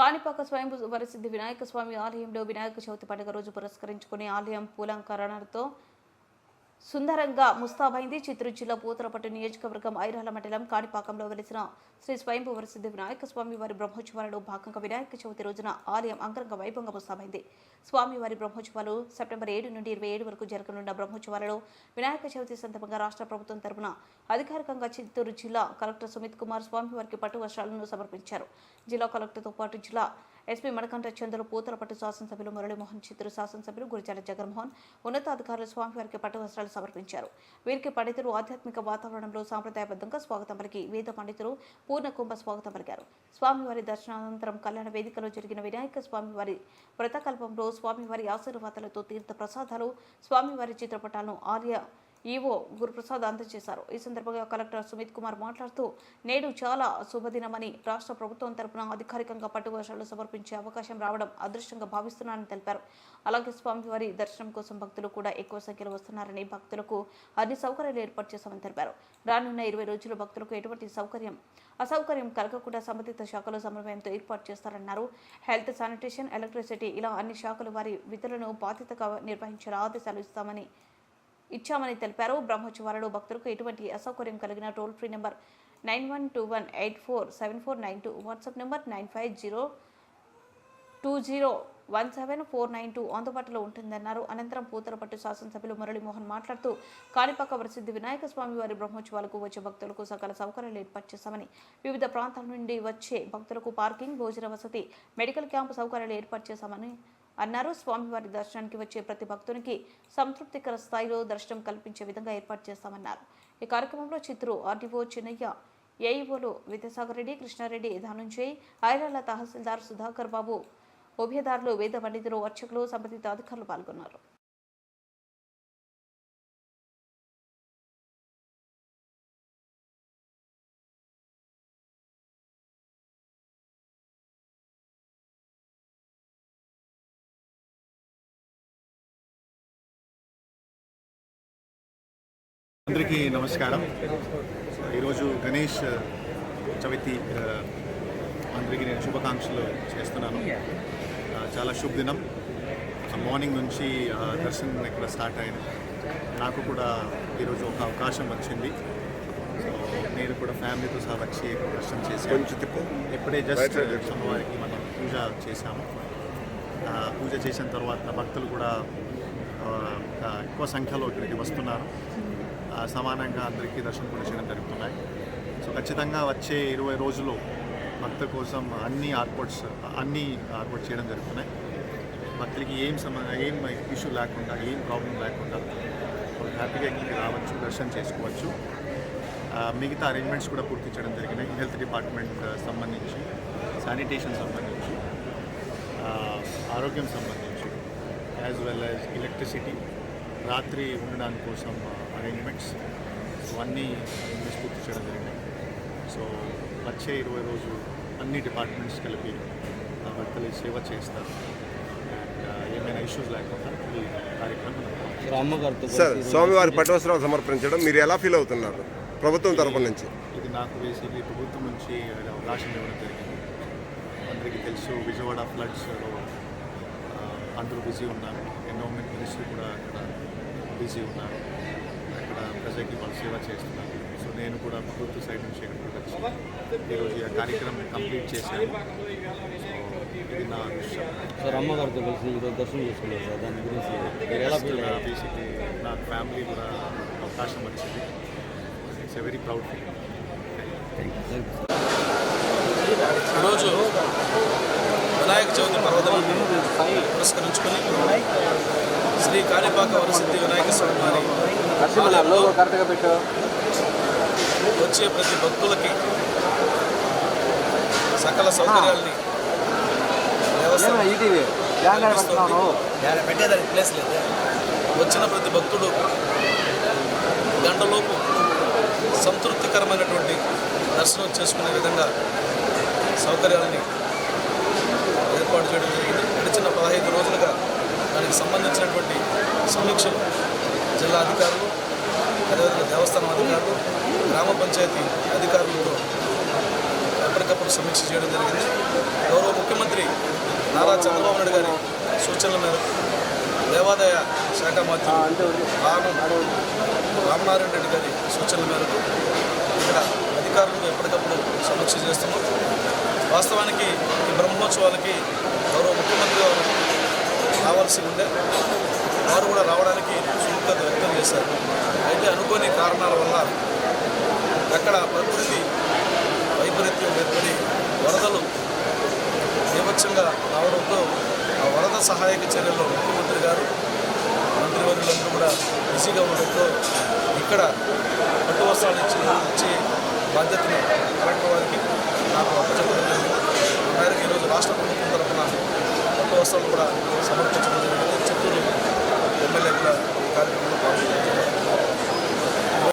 కాణిపాక స్వయంభూ వరసిద్ధి వినాయక స్వామి ఆలయంలో వినాయక చవితి పండుగ రోజు పురస్కరించుకుని ఆలయం పూలంకరణలతో సుందరంగా ముస్తాబైంది చిత్తూరు జిల్లా పూతలపట్టు నియోజకవర్గం ఐరాల మండలం కాణిపాకంలో వెలిసిన శ్రీ స్వయంభూ సిద్ధి వినాయక స్వామి వారి బ్రహ్మోత్సవాలలో భాగంగా వినాయక చవితి రోజున ఆలయం అంగరంగ వైభవంగా ముస్తాబైంది. స్వామివారి బ్రహ్మోత్సవాలు సెప్టెంబర్ ఏడు నుండి ఇరవై ఏడు వరకు జరగనున్న బ్రహ్మోత్సవాలలో వినాయక చవితి సందర్భంగా రాష్ట్ర ప్రభుత్వం తరపున అధికారికంగా చిత్తూరు జిల్లా కలెక్టర్ సుమిత్ కుమార్ స్వామివారికి పట్టు వస్త్రాలను సమర్పించారు. జిల్లా కలెక్టర్తో పాటు జిల్లా ఎస్పీ మణకంఠ చంద్ర పూతలపట్టు శాసనసభ్యులు మురళీమోహన్ చిత్తూరు శాసనసభ్యులు గురిజాల జగన్మోహన్ ఉన్నతాధికారులు స్వామివారికి పట్టు వస్త్రాలు సమర్పించారు. వీరికి పండితులు ఆధ్యాత్మిక వాతావరణంలో సాంప్రదాయబద్ధంగా స్వాగతం పలికి వేద పండితులు పూర్ణ కుంభ స్వాగతం పలికారు. స్వామివారి దర్శనానంతరం కళ్యాణ వేదికలో జరిగిన వినాయక స్వామివారి వ్రతకల్పంలో స్వామివారి ఆశీర్వాదాలతో తీర్థ ప్రసాదాలు స్వామివారి చిత్రపటాలను ఆలయ ఈవో గురుప్రసాద్ అందజేశారు. ఈ సందర్భంగా కలెక్టర్ సుమిత్ కుమార్ మాట్లాడుతూ నేడు చాలా శుభదినమని రాష్ట్ర ప్రభుత్వం తరపున అధికారికంగా పట్టు వర్షాలు సమర్పించే అవకాశం రావడం అదృష్టంగా భావిస్తున్నానని తెలిపారు. అలాగే స్వామివారి దర్శనం కోసం భక్తులు కూడా ఎక్కువ సంఖ్యలో వస్తున్నారని భక్తులకు అన్ని సౌకర్యాలు ఏర్పాటు చేశామని తెలిపారు. రానున్న ఇరవై రోజులు భక్తులకు ఎటువంటి సౌకర్యం అసౌకర్యం కలగకుండా సంబంధిత శాఖలు సమన్వయంతో ఏర్పాటు చేస్తారన్నారు. హెల్త్ శానిటేషన్ ఎలక్ట్రిసిటీ ఇలా అన్ని శాఖలు వారి విధులను బాధ్యతగా నిర్వహించేలా ఆదేశాలు ఇస్తామని ఇచ్చామని తెలిపారు. బ్రహ్మోత్సవాలలో భక్తులకు ఎటువంటి అసౌకర్యం కలిగిన toll free number nine one two one eight four seven four nine two WhatsApp number nine five zero two zero one seven four nine two అందుబాటులో ఉంటుందన్నారు. అనంతరం పూతలపట్టు శాసనసభ్యులు మురళీమోహన్ మాట్లాడుతూ కాణిపాక ప్రసిద్ధి వినాయక స్వామి వారి బ్రహ్మోత్సవాలకు వచ్చే భక్తులకు సకల సౌకర్యాలు ఏర్పాటు చేశామని వివిధ ప్రాంతాల నుండి వచ్చే భక్తులకు పార్కింగ్ భోజన వసతి మెడికల్ క్యాంపు సౌకర్యాలు ఏర్పాటు చేశామని అన్నారు. స్వామివారి దర్శనానికి వచ్చే ప్రతి భక్తునికి సంతృప్తికర స్థాయిలో దర్శనం కల్పించే విధంగా ఏర్పాటు చేస్తామన్నారు. ఈ కార్యక్రమంలో చిత్రు ఆర్డీఓ చిన్నయ్య ఏఈఓలు విద్యాసాగర్ రెడ్డి కృష్ణారెడ్డి ధనుంజయ్ ఐరాల తహసీల్దార్ సుధాకర్ బాబు ఉభయదారులు వేద పండితులు అర్చకులు సంబంధిత అధికారులు పాల్గొన్నారు. అందరికీ నమస్కారం. ఈరోజు గణేష్ చవితి అందరికీ నేను శుభాకాంక్షలు చేస్తున్నాను. చాలా శుభ దినం ఆ, మార్నింగ్ నుంచి దర్శనం ఇక్కడ స్టార్ట్ అయింది నాకు కూడా ఈరోజు ఒక అవకాశం వచ్చింది. సో నేను కూడా ఫ్యామిలీతో సహా వచ్చి దర్శనం చేశాను. ఇప్పుడే జస్ట్ అమ్మవారికి మనం పూజ చేశాము. పూజ చేసిన తర్వాత భక్తులు కూడా ఎక్కువ సంఖ్యలో ఇక్కడికి వస్తున్నారు. సమానంగా అందరికీ దర్శనం కూడా చేయడం జరుగుతున్నాయి. సో ఖచ్చితంగా వచ్చే ఇరవై రోజులు భక్తుల కోసం అన్ని ఏర్పాట్స్ అన్ని ఏర్పాటు చేయడం జరుగుతున్నాయి. భక్తులకి ఏం సమ ఏం ఇష్యూ లేకుండా ఏం ప్రాబ్లం లేకుండా హ్యాపీగా ఇక్కడికి రావచ్చు దర్శనం చేసుకోవచ్చు. మిగతా అరేంజ్మెంట్స్ కూడా పూర్తి చేయడం జరిగినాయి. హెల్త్ డిపార్ట్మెంట్ సంబంధించి శానిటేషన్ సంబంధించి ఆరోగ్యం సంబంధించి యాజ్ వెల్ యాజ్ ఎలక్ట్రిసిటీ రాత్రి ఉండడానికి కోసం అరేంజ్మెంట్స్ సో అన్నీ పూర్తి చేయడం జరిగినాయి సో వచ్చే ఇరవై రోజు అన్ని డిపార్ట్మెంట్స్ కలిపి ఆ, భక్తులు సేవ చేస్తారు. అండ్ ఏమైనా ఇష్యూస్ లేకుండా ఈ కార్యక్రమం సార్ స్వామివారి పట్టవస్త్రాలు సమర్పించడం మీరు ఎలా ఫీల్ అవుతున్నారు? ప్రభుత్వం తరపు నుంచి. ఇది నాకు బేసిక్లీ ప్రభుత్వం నుంచి అవకాశం ఇవ్వడం జరిగింది. అందరికీ తెలుసు విజయవాడ ఫ్లడ్స్లో అందరూ బిజీ ఉన్నారు. ఎండోమెంట్ మినిస్ట్రీ కూడా అక్కడ బిజీ ఉన్నారు. అక్కడ ప్రజలకి వాళ్ళు సేవ చేస్తున్నారు. సో నేను కూడా ప్రభుత్వ సైడ్ నుంచి ఇక్కడికి వచ్చి ఈరోజు ఈ కార్యక్రమం కంప్లీట్ చేశాను. సో ఇది నా సార్ అమ్మగారితో కలిసి ఈరోజు దర్శనం చేసుకున్నారు సార్ దాని గురించి బేసిక్లీ నా ఫ్యామిలీ కూడా అవకాశం వచ్చింది. It's a very proud feel ఈరోజు వినాయక చవితి పర్వదినాన్ని పురస్కరించుకొని శ్రీ కాణిపాక వరసిద్ధి వినాయక స్వామి వారి ఆలయంలో వచ్చే ప్రతి భక్తులకి సకల సౌకర్యాల్ని వ్యవస్థ కల్పిస్తోంది. పెట్టేదానికి ప్లేస్ లేదు వచ్చిన ప్రతి భక్తుడు గంటలోపు సంతృప్తికరమైనటువంటి దర్శనం చేసుకునే విధంగా సౌకర్యాలని ఏర్పాటు చేయడం జరిగింది గడిచిన పదహైదు రోజులుగా దానికి సంబంధించినటువంటి సమీక్షలు జిల్లా అధికారులు అదేవిధంగా దేవస్థానం అధికారులు గ్రామ పంచాయతీ అధికారులతో ఎప్పటికప్పుడు సమీక్ష చేయడం జరిగింది. గౌరవ ముఖ్యమంత్రి నారా చంద్రబాబు నాయుడు గారి సూచనల మేరకు దేవాదాయ శాఖ మంత్రి రామ రామనారాయణ రెడ్డి గారి సూచనల మేరకు ఇక్కడ అధికారులకు ఎప్పటికప్పుడు సమీక్ష చేస్తున్నాం. వాస్తవానికి ఈ బ్రహ్మోత్సవాలకి గౌరవ ముఖ్యమంత్రి గారు రావాల్సి ఉండే వారు కూడా రావడానికి సుముఖత వ్యక్తం చేశారు. అయితే అనుకోని కారణాల వల్ల అక్కడ ప్రకృతి వైపరీత్యం ఏర్పడి వరదలు బీభత్సంగా రావడంతో ఆ వరద సహాయక చర్యల్లో ముఖ్యమంత్రి గారు మంత్రివర్యులందరూ కూడా బిజీగా ఉండడంతో ఇక్కడ పట్టు వస్త్రాలు ఇచ్చి ఇచ్చి బాధ్యతను కలెక్టర్ వారికి